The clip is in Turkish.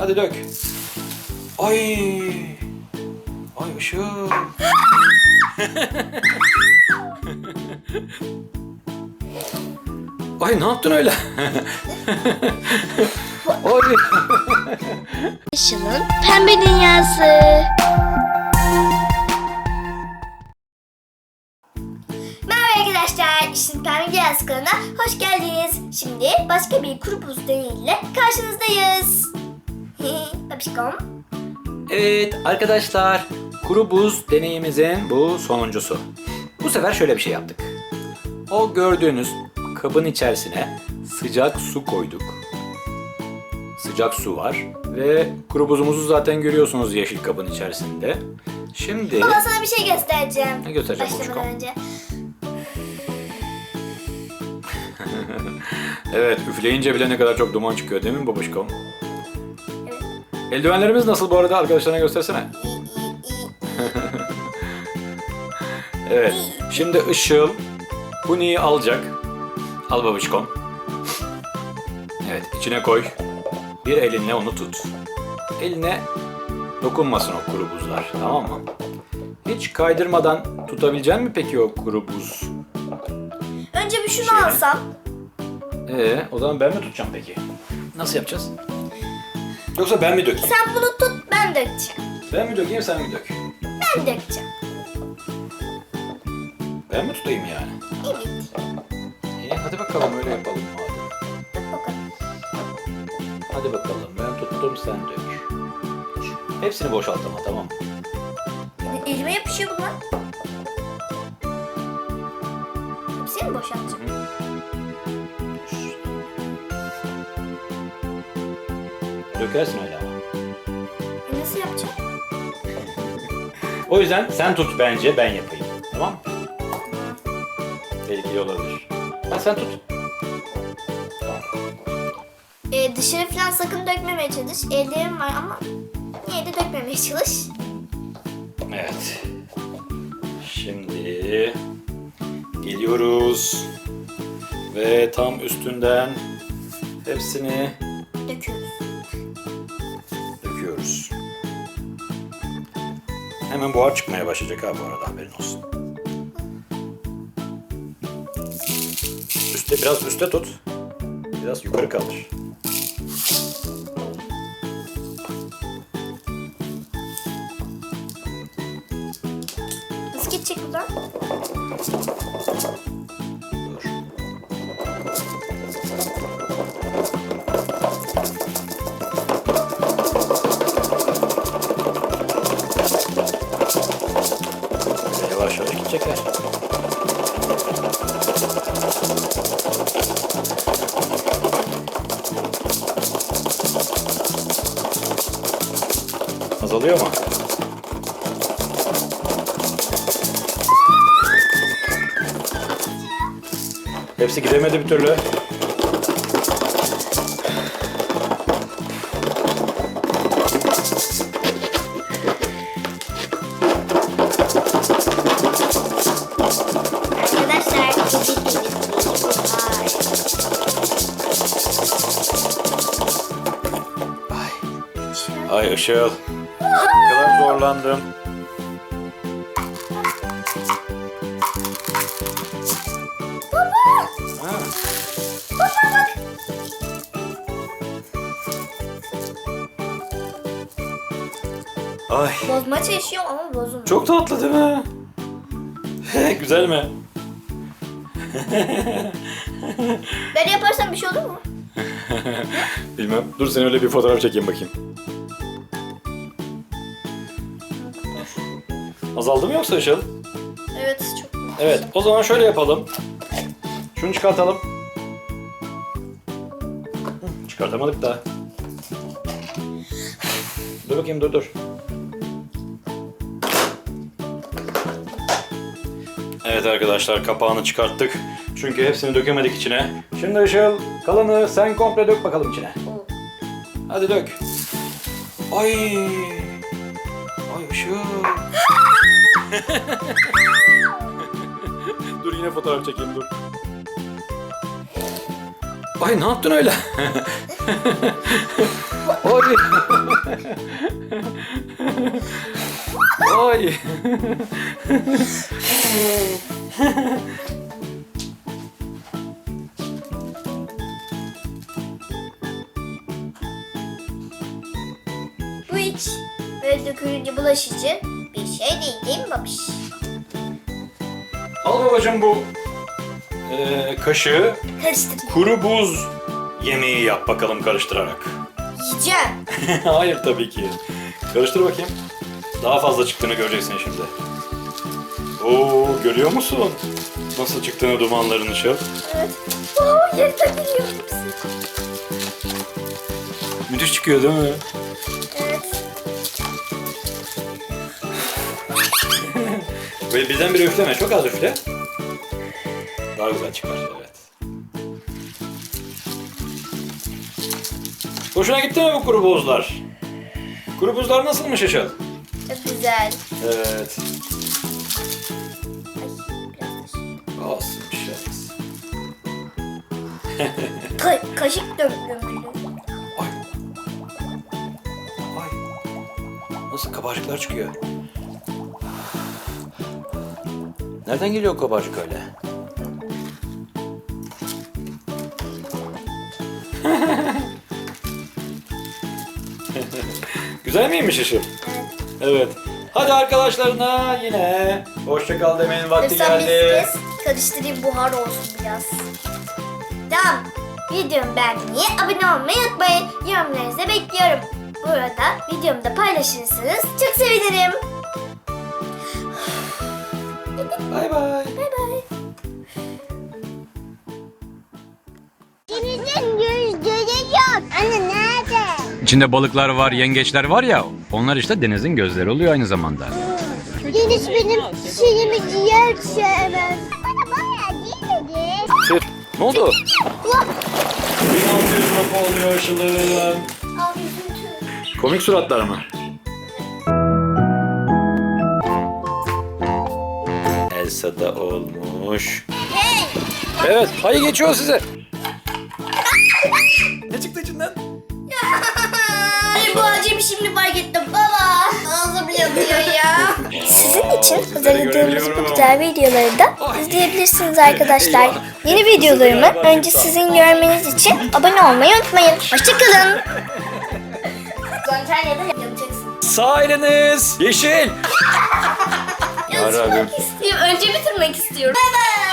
Hadi dök. Ay. Ay ışık. Ay ne yaptın öyle? Ay. Işıl'ın pembe dünyası. Merhaba arkadaşlar, İşin Pembe Dünyası hoş geldiniz. Şimdi başka bir kuru buz deneyiyle karşınızdayız. Babişkom. Evet arkadaşlar, kuru buz deneyimizin bu sonuncusu. Bu sefer şöyle bir şey yaptık. O gördüğünüz kabın içerisine sıcak su koyduk. Sıcak su var ve kuru buzumuzu zaten görüyorsunuz yeşil kabın içerisinde. Şimdi Baba sana bir şey göstereceğim. Ne göstereceğim Başlamadan önce. evet üfleyince bile ne kadar çok duman çıkıyor değil mi babuşkom? Eldivenlerimiz nasıl bu arada arkadaşlarına göstersene. Evet. Şimdi Işıl Huni'yi alacak. Al babişkom. Evet içine koy. Bir elinle onu tut. Eline dokunmasın o kuru buzlar. Tamam mı? Hiç kaydırmadan tutabilecek mi peki o kuru buz? Önce bir şunu Şey. alsam. Ee, o zaman ben mi tutacağım peki? Nasıl yapacağız? Yoksa ben mi dökeyim? Sen bunu tut, ben dökeceğim. Ben mi dökeyim sen mi dök? Ben dökeceğim. Ben mi tutayım yani? Evet. İyi hadi bakalım öyle yapalım madem. Tut bakalım. Hadi bakalım ben tuttum sen dök. Hepsini boşalt ama tamam? Elime yapışıyor bunlar. Hepsini mi boşaltacağım? Dökersin öyle ama. Nasıl yapacağım? O yüzden sen tut bence ben yapayım. Tamam mı? Tehlikeli olabilir. Ha, sen tut. Tamam. E, dışarı falan sakın dökmemeye çalış. Ellerim var ama yine de dökmemeye çalış. Evet. Şimdi geliyoruz. Ve tam üstünden hepsini Döküyoruz. döküyoruz. Hemen buhar çıkmaya başlayacak ha bu arada haberin olsun. Üste biraz üste tut. Biraz yukarı kaldır. Nasıl gidecek buradan? Azalıyor mu? Hepsi gidemedi bir türlü. Ay. Ay Işıl. Kadar zorlandım. Ha. Ay. Bozma çalışıyor ama bozulmuyor. Çok tatlı değil mi? Güzel mi? Böyle yaparsam bir şey olur mu? Bilmem. Dur sen öyle bir fotoğraf çekeyim bakayım. Azaldı mı yoksa Işıl? Evet çok. Evet. O zaman şöyle yapalım. Şunu çıkartalım. Hı, Çıkartamadık da. Dur bakayım dur dur. Evet arkadaşlar kapağını çıkarttık. Çünkü hepsini dökemedik içine. Şimdi Işıl kalanı sen komple dök bakalım içine. Hadi dök. Ay. Ay ışık. dur yine fotoğraf çekeyim dur. Ay ne yaptın öyle? Oy. Oy. Bu hiç böyle dökülünce bulaşıcı bir şey değil değil mi babiş? Al babacığım bu eee, kaşığı Karıştır. kuru buz yemeği yap bakalım karıştırarak. Yiyeceğim. Hayır tabii ki. Karıştır bakayım. Daha fazla çıktığını göreceksin şimdi. Oo görüyor musun? Nasıl çıktığını dumanların ışıl. Evet. Oo, geliyor hepsi. Müthiş çıkıyor değil mi? Evet. Böyle birdenbire üfleme. Çok az üfle. Daha güzel çıkar. Evet. Hoşuna gitti mi bu kuru buzlar? Kuru buzlar nasılmış Işıl? Çok güzel. Evet. Olsun bir şey olmaz. Ka- kaşık dök gömülü. Ay. Ay. Nasıl kabarcıklar çıkıyor? Nereden geliyor kabarcık öyle? Güzel miymiş ışıl? Evet. Evet. Hadi arkadaşlarına yine hoşça kal demenin vakti Lütfen geldi. biz biz karıştırayım buhar olsun biraz. Tamam. Videomu beğenmeyi, abone olmayı unutmayın. Yorumlarınızı bekliyorum. Bu arada videomu da paylaşırsanız çok sevinirim. Bay bay. Bay bay. Denizin gözleri yok. Anne nerede? İçinde balıklar var, yengeçler var ya, onlar işte denizin gözleri oluyor aynı zamanda. Deniz benim şeyimi ciğer sevmez. Bana bayağı değil mi? Tüh, Ne oldu? 1600 lira oluyor yüzüm Komik suratlar mı? Elsa da olmuş. Hey! Evet, hayır geçiyor size. ne çıktı içinden? Ay bu acemi şimdi fark ettim baba. Ağzım yanıyor ya. Sizin için hazırladığımız bu güzel videoları da izleyebilirsiniz arkadaşlar. Yeni videolarımı önce sizin görmeniz için abone olmayı unutmayın. Hoşçakalın. Yapacaksın. Sağ eliniz yeşil. Yarabbim. istiyorum. Önce bitirmek istiyorum. Bay bay.